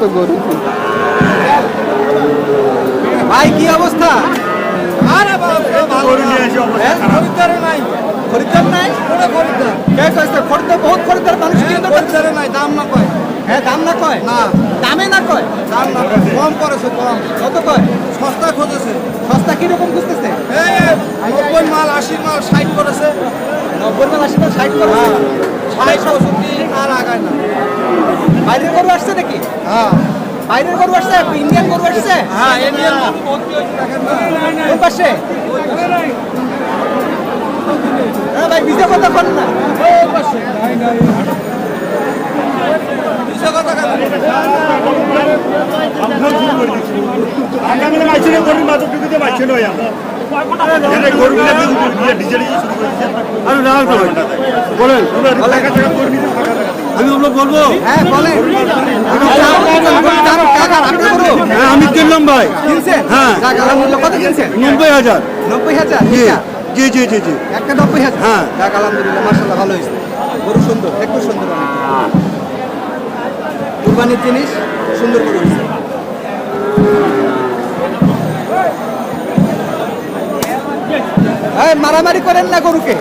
তো গরু ভাই কি অবস্থা? আরে বাবা গরু নিয়ে এসে অবস্থা হ্যাঁ? খারাপ। খরিদ্দারে নাই। খরিদ্দার নাই? কোনো খরিদ্দার? কে কইছে? খরিদ্দার বহুত খরিদ্দার মানুষ হ্যাঁ, কিনতে নাই দাম না কয়। হ্যাঁ দাম না কয়? না। দামে না কয়? দাম না কয় কম করেছে কম। কত কয়? সস্তা খোঁজেছে। সস্তা কীরকম খুঁজতেছে? নব্বই মাল আশি মাল ষাট করেছে। নব্বই মাল আশি মাল ষাট করে ষাট পঁয়ষট্টি আর আগায় না। বাইরের গরু আসছে নাকি? হ্যাঁ। বাইরের গরু আসছে ইন্ডিয়ান গরু আসছে? হ্যাঁ ইন্ডিয়ান গরু পাশে? হ্যাঁ ভাই বিজয় কথা করে না, বলেন। বলব হ্যাঁ বলেন। হ্যাঁ আমি কিনলাম ভাই। হ্যাঁ। কত কিনছেন? নব্বই হাজার। নব্বই হাজার? জি জি জি জি একটা নব্বই হাজার? হ্যাঁ। যাক আলহামদুলিল্লাহ মার্শাল্লাহ ভালো হয়েছে। গরু সুন্দর একটু সুন্দর কুরবানির জিনিস সুন্দর গরু হয়েছে। মারামারি করেন না গরুকে।